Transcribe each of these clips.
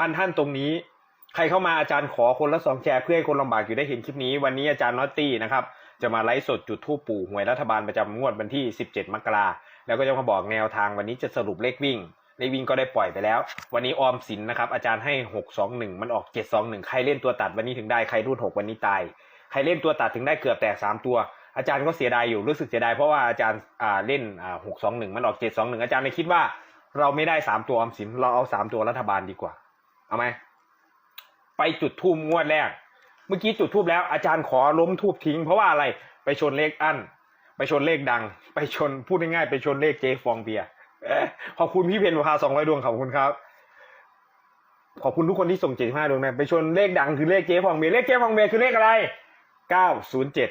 พันท่านตรงนี้ ใครเข้ามาอาจารย์ขอคนละสองแชร์เพื่อให้คนลำบากอยู่ได้เห็นคลิปนี้ วันนี้อาจารย์นอตตี้นะครับจะมาไลฟ์สดจุดทูปปู่หวยรัฐบาลประจำงวดวันที่ 17 มกราแล้วก็จะมาบอกแนวทางวันนี้จะสรุปเลขวิ่งเลขวิ่งก็ได้ปล่อยไปแล้ว วันนี้ออมสินนะครับอาจารย์ให้ 621 มันออก 721 ใครเล่นตัวตัดวันนี้ถึงได้ใครรูด 6 วันนี้ตาย ใครเล่นตัวตัดถึงได้เกือบแตก 3 ตัว อาจารย์ก็เสียดายอยู่รู้สึกเสียดายเพราะว่าอาจารย์เล่นอ่า621 มันออก 721 อาจารย์เลยคิดว่าเราไม่ได้ 3 ตัวออมสินเราเอา 3 ตัวรัฐบาลดีกว่า เอาไหมไปจุดทูบงวดแรก เมื่อกี้จุดทูบแล้วอาจารย์ขอล้มทูบทิ้ง เพราะว่าอะไรไปชนเลขอั้นไปชนเลขดัง ไปชนพูดง่ายๆไปชนเลขเจ๊ฟองเบียร์ขอบคุณพี่เพนพาสองร้อยดวงขอบคุณครับขอบคุณทุกคนที่ส่งเจ็ดห้าดวงนะไปชนเลขดังคือเลขเจ๊ฟองเบียร์เลขเจ๊ฟองเบียร์คือเลขอะไรเก้าศูนย์เจ็ด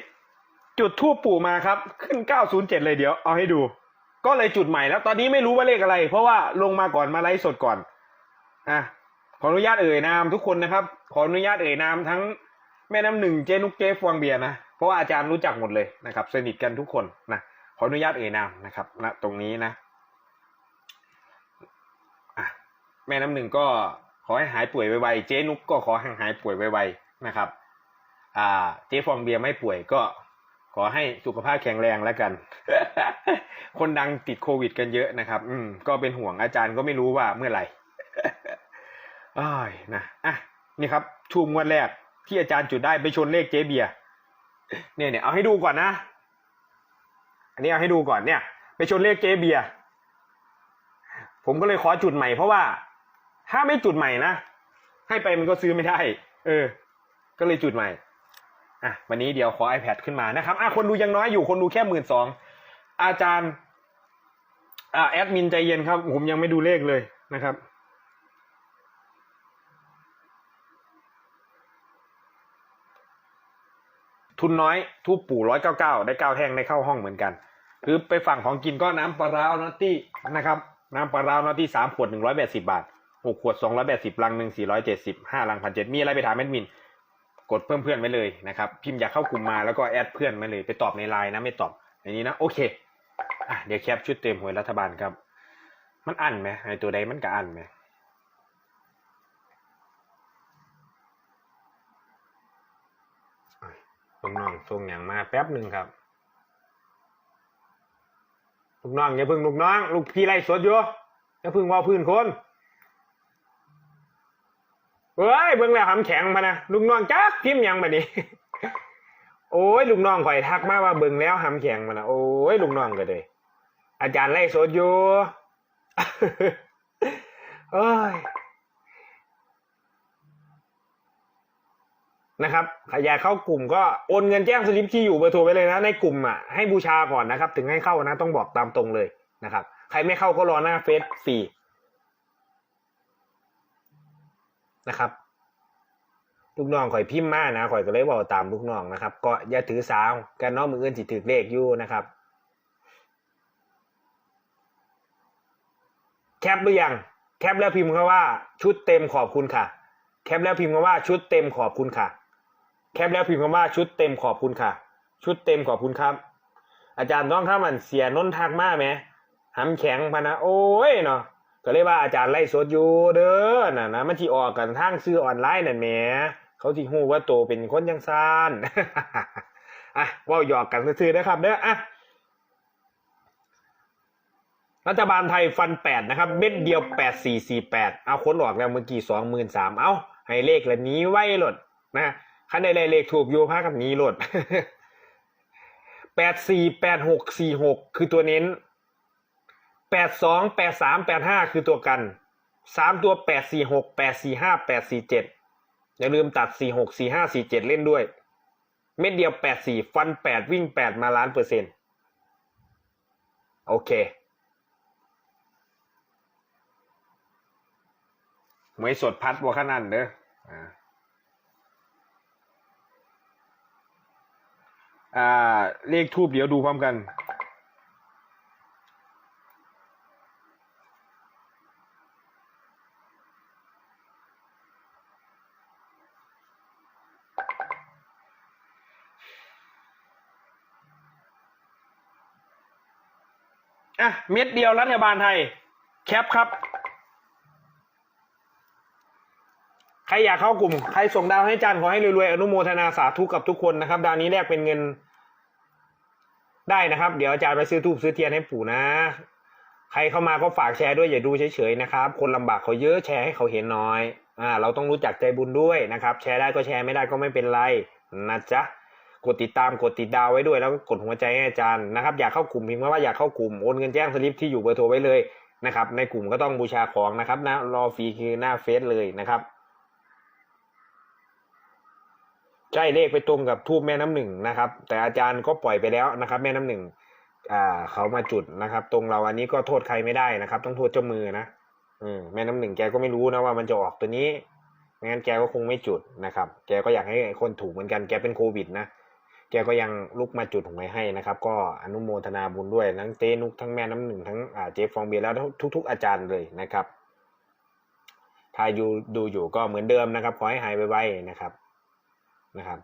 จุดทูบปู่มาครับ ขึ้นเก้าศูนย์เจ็ดเลยเดี๋ยวเอาให้ดู ก็เลยจุดใหม่แล้ว ตอนนี้ไม่รู้ว่าเลขอะไร เพราะว่าลงมาก่อนมาไลฟ์สดก่อนอะ ขออนุญาตเอ่ยนามทุกคนนะครับ ขออนุญาตเอ่ยนามทั้งแม่น้ำหนึ่งเจนุกเจฟวงเบียนะ เพราะว่าอาจารย์รู้จักหมดเลยนะครับ สนิทกันทุกคนนะขออนุญาตเอ่ยนามนะครับณตรงนี้นะอะแม่น้ำหนึ่งก็ขอให้หายป่วยไวๆเจนุกก็ขอให้หายป่วยไวๆนะครับ อ่า เจฟองเบียร์ไม่ป่วยก็ขอให้สุขภาพแข็งแรงแล้วกัน คนดังติดโควิดกันเยอะนะครับ อืมก็เป็นห่วงอาจารย์ก็ไม่รู้ว่าเมื่อไหร่ อ้ายนะอะนี่ครับชูมงวดแรกที่อาจารย์จุดได้ไปชนเลขเจเบียเนี่ยเนี่ยเอาให้ดูก่อนนะ อันนี้เอาให้ดูก่อนเนี่ย ไปชนเลขเจเบียผมก็เลยขอจุดใหม่เพราะว่า ถ้าไม่จุดใหม่นะให้ไปมันก็ซื้อไม่ได้ เออ ก็เลยจุดใหม่อะวันนี้เดี๋ยวขอ iPad ขึ้นมานะครับอะคนดูยังน้อยอยู่คนดูแค่หมื่นสองอาจารย์อ่าแอดมินใจเย็นครับ ผมยังไม่ดูเลขเลยนะครับ ทุนน้อยทูบปู่ร้อยเก้าเก้าได้เก้าแท่งได้เข้าห้องเหมือนกันคือไปฝั่งของกินก็น้ำปลาร้าวนอตตี้นะครับน้ำปลาร้าวนอตตี้สามขวดหนึ่งร้อยแปดสิบาทหกขวดสองร้อยแปดสิบลังหนึ่งสี่ร้อยเจ็ดสิบห้าลังพันเจ็ดมีอะไรไปถามแอดมิน กดเพิ่มเพื่อนไว้เลยนะครับ พิมพ์อยากเข้ากลุ่มมาแล้วก็แอดเพื่อนมาเลย ไปตอบในไลน์นะไม่ตอบอย่างนี้นะ โอเคอะเดี๋ยวแคปชุดเต็มหวยรัฐบาลครับ มันอันไหมไอตัวใดมันก็อันไหม ลูกน้องส่งอย่างมาแป๊บหนึ่งครับ ลูกน้องอย่าพึ่งลูกน้อง ลูกพี่ไล่สดอยู่อย่าพึ่งว่าพื้นคนเฮ้ยเบิ่งแล้วหำแข็งมานะลูกน้องจักพิมพ์ยังมาดิโอ้ยลูกน้องข่อยทักมาว่าเบิ่งแล้วหำแข็งมานะโอ้ยลูกน้องก็เลยอาจารย์ไล่สดอยู่เอ้ย นะครับใครอยากเข้ากลุ่มก็โอนเงินแจ้งสลิปที่อยู่เบอร์โทรไปเลยนะ ในกลุ่มอะให้บูชาก่อนนะครับ ถึงให้เข้านะต้องบอกตามตรงเลยนะครับ ใครไม่เข้าก็รอหน้าเฟซฟรีนะครับลูกน้องข่อยพิมพ์มานะข่อยก็เลยบอกตามลูกน้องนะครับ ก็อย่าถือสาวกันน้องมืออื่นสิถือเลขอยู่นะครับ แคปหรือยังแคปแล้วพิมพ์คำว่าชุดเต็มขอบคุณค่ะ แคปแล้วพิมพ์คำว่าชุดเต็มขอบคุณค่ะ แคปแล้วพิมพ์คำว่าชุดเต็มขอบคุณค่ะ ชุดเต็มขอบคุณครับ อาจารย์ต้องถ้ามันเสียน้นทักมากไหมหำแข็งพนะโอ้ยเนาะก็เลยว่าอาจารย์ไล่สดอยู่เด้อน่ะนะมันที่ออกกันทางซื้อออนไลน์นั่นแหมเขาที่ฮู้ว่าโตเป็นคนยังซานอะว่าหยอกกันซื่อนะครับเด้ออะรัฐบาลไทยฟันแปดนะครับ เม็ดเดียวแปดสี่สี่แปดเอาค้นออกแล้วเมื่อกี้สองหมื่นสามเอาให้เลขละนี้ไว้หลดนะ คันใดๆเลขถูกอยู่พากับนี้หลดแปดสี่แปดหกสี่หกคือตัวเน้นแปดสองแปดสามแปดห้าคือตัวกันสามตัวแปดสี่หกแปดสี่ห้าแปดสี่เจ็ดอย่าลืมตัดสี่หกสี่ห้าสี่เจ็ดเล่นด้วย เม็ดเดียวแปดสี่ฟันแปดวิ่งแปดมาล้านเปอร์เซ็นต์โอเคหมวยสดพัดบัวขนาดเด้ออ่า อ่า เลขทูบเดี๋ยวดูพร้อมกัน อะ เม็ดเดียวรัฐบาลไทย แคปครับ ใครอยากเข้ากลุ่ม ใครส่งดาวให้อาจารย์ขอให้รวยๆอนุโมทนาสาธุกับทุกคนนะครับ ดาวนี้แลกเป็นเงินได้นะครับ เดี๋ยวอาจารย์ไปซื้อทูบซื้อเทียนให้ปู่นะ ใครเข้ามาก็ฝากแชร์ด้วยอย่าดูเฉยๆนะครับ คนลำบากเขาเยอะแชร์ให้เขาเห็นน้อยอ่าเราต้องรู้จักใจบุญด้วยนะครับ แชร์ได้ก็แชร์ไม่ได้ก็ไม่เป็นไรนะจ๊ะกดติดตามกดติดดาวไว้ด้วยแล้วก็กดหัวใจให้อาจารย์นะครับอยากเข้ากลุ่มพิมพ์ว่าอยากเข้ากลุ่มโอนเงินแจ้งสลิปที่อยู่เบอร์โทรไว้เลยนะครับในกลุ่มก็ต้องบูชาของนะครับนะรอฟรีคือหน้าเฟซเลยนะครับ ใช่เลขไปตรงกับทูบแม่น้ำหนึ่งนะครับ แต่อาจารย์ก็ปล่อยไปแล้วนะครับ แม่น้ำหนึ่งอ่าเขามาจุดนะครับ ตรงเราอันนี้ก็โทษใครไม่ได้นะครับ ต้องโทษเจ้ามือนะอืมแม่น้ำหนึ่งแกก็ไม่รู้นะว่ามันจะออกตัวนี้ไม่งั้นแกก็คงไม่จุดนะครับ แกก็อยากให้คนถูกเหมือนกันแกเป็นโควิดนะแกก็ยังลุกมาจุดหวยให้นะครับ ก็อนุโมทนาบุญด้วยทั้งเต้นุกทั้งแม่น้ำหนึ่งทั้งอ่าเจฟฟองเบียร์แล้วทุก ๆ อาจารย์เลยนะครับถ้าอยู่ดูอยู่ก็เหมือนเดิมนะครับขอให้หายไวๆนะครับ นะครับ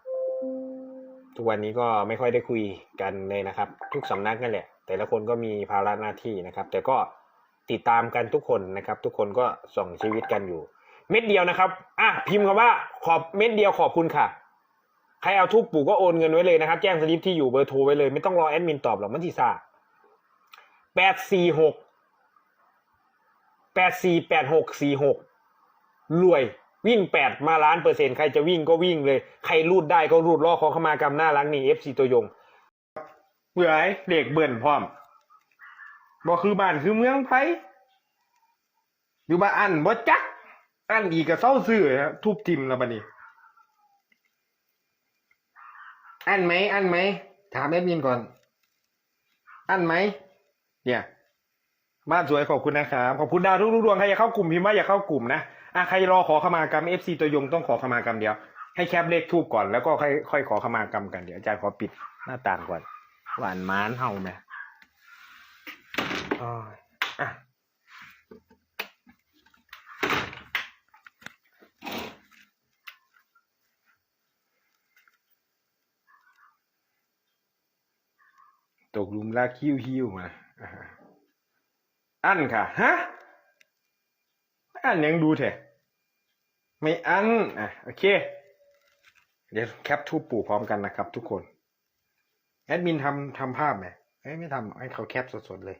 ทุกวันนี้ก็ไม่ค่อยได้คุยกันเลยนะครับ ทุกสำนักนั่นแหละ แต่ละคนก็มีภาระหน้าที่นะครับ แต่ก็ติดตามกันทุกคนนะครับ ทุกคนก็ส่องชีวิตกันอยู่ เม็ดเดียวนะครับอะพิมพ์คำว่าขอบเม็ดเดียวขอบคุณค่ะใครเอาทุกปู่ก็โอนเงินไว้เลยนะครับ แจ้งสลิปที่อยู่เบอร์โทรไว้เลยไม่ต้องรอแอดมินตอบหรอกมันทีซ่าแปดสี่หกแปดสี่แปดหกสี่หกรวย วิ่งแปดมาล้านเปอร์เซ็นต์ใครจะวิ่งก็วิ่งเลย ใครรูดได้ก็รูดล่อขอเข้ามากรรมหน้ารักนี่เอฟซีตัวยงเบื่อไอ้เด็กเบิ่นพร้อมบ่คือบ้านคือเมืองไผอยู่บ้านอันบ่จัก อันอีกก็เศร้าซื่อครับทุบทิมแล้วบัดนี้ อันไหม อันไหม ถามแอดมินก่อน อันไหม เนี่ย บ้านสวยขอบคุณนะครับ ขอบคุณดาวทุกๆดวงใครอยากเข้ากลุ่มพิมพ์ว่าอยากเข้ากลุ่มนะ อะใครรอขอขมากรรมเอฟซีตัวยงต้องขอขมากรรมเดียว ให้แคปเลขทูบก่อนแล้วก็ค่อยค่อยขอขมากรรมกันเดี๋ยวอาจารย์ขอปิดหน้าต่างก่อน หวานม้านเฮาแม่อ้อยอะตกหลุมรักฮิ้วฮิ้วมาอ่าอันค่ะ ฮะ อันยังดูเถอะ ไม่อันอะโอเค เดี๋ยวแคปทูปปู่พร้อมกันนะครับ ทุกคน แอดมินทำทำภาพไหมเอ้ยไม่ทำให้เขาแคปสดๆเลย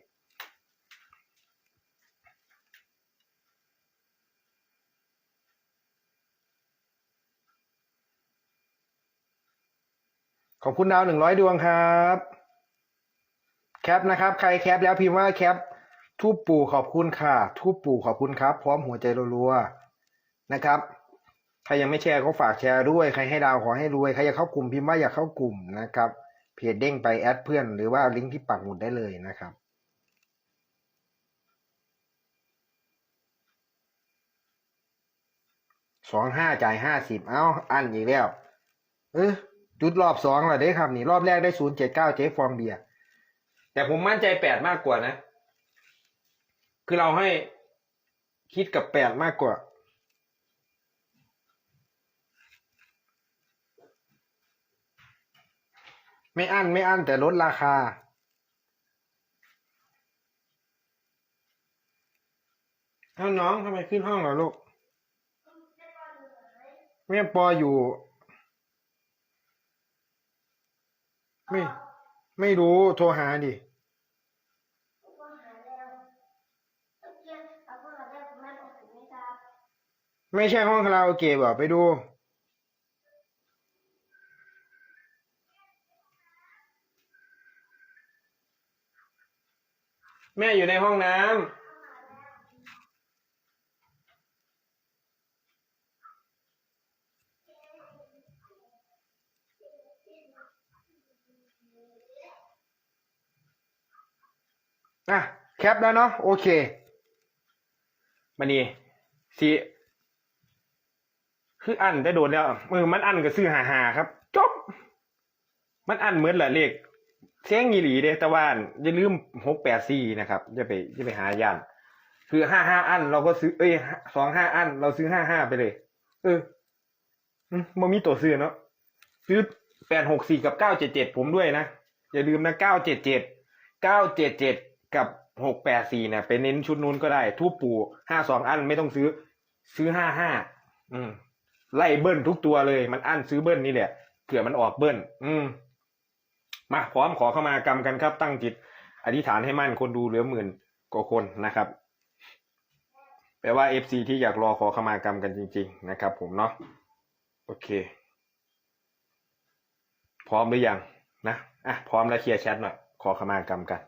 ขอบคุณดาวหนึ่งร้อยดวงครับ แคปนะครับ ใครแคปแล้วพิมพ์ว่าแคปทูปปู่ขอบคุณค่ะ ทูปปู่ขอบคุณครับ พร้อมหัวใจรัวๆ นะครับใครยังไม่แชร์ก็ฝากแชร์ด้วยใครให้ดาวขอให้รวยใครอยากเข้ากลุ่มพิมพ์ว่าอยากเข้ากลุ่มนะครับเพจเด้งไปแอดเพื่อนหรือว่าลิงก์ที่ปักหมุดได้เลยนะครับสองห้าจ่ายห้าสิบเอ้าอันอีกแล้วเออจุดรอบสองและเด้ครับนี่รอบแรกได้ศูนย์เจ็ดเก้าเจ๊ฟองเบียร์แต่ผมมั่นใจแปดมากกว่านะ คือเราให้คิดกับแปดมากกว่า ไม่อั้นไม่อั้นแต่ลดราคา เอ้าน้องทำไมขึ้นห้องเหรอลูก แม่ปออยู่ ไม่ไม่รู้โทรหาดิไม่ใช่ห้องคาราโอเกะบอกไปดู แม่อยู่ในห้องน้ำอะ แคปแล้วเนาะโอเคมานี่สิคืออันได้โดนแล้วมือมันอันก็ซื้อหาหาครับ จบ มันอันเหมือนแหละเลข เสียงอีหลีเด้ต่ว่าอย่าลืมหกแปดสี่นะครับอย่าไปอย่าไปหาย่านคือห้าห้าอัน เราก็ซื้อ เอ้ยสองห้าอัน เราซื้อห้าห้าไปเลย เออมันมีตัวซื้อเนาะซื้อแปดหกสี่กับเก้าเจ็ดเจ็ดผมด้วยนะ อย่าลืมนะเก้าเจ็ดเจ็ดเก้าเจ็ดเจ็ดกับหกแปดสี่เนี่ยไปเน้นชุดนู้นก็ได้ทูปปูห้าสองอันไม่ต้องซื้อ ซื้อห้าห้าอืม ไล่เบิ้ลทุกตัวเลย มันอันซื้อเบิ้ลนี่แหละเผื่อมันออกเบิ้ลอืม มาพร้อมขอเข้ามากรรมกันครับ ตั้งจิต อธิษฐานให้มั่นคนดูเหลือหมื่นกว่าคนนะครับ แปลว่าเอฟซีที่อยากรอขอเข้ามากรรมกันจริง ๆ นะครับ ผมเนาะโอเค พร้อมหรือยังนะอะพร้อมแล้วเคลียร์แชทหน่อยขอเข้ามากรรมกัน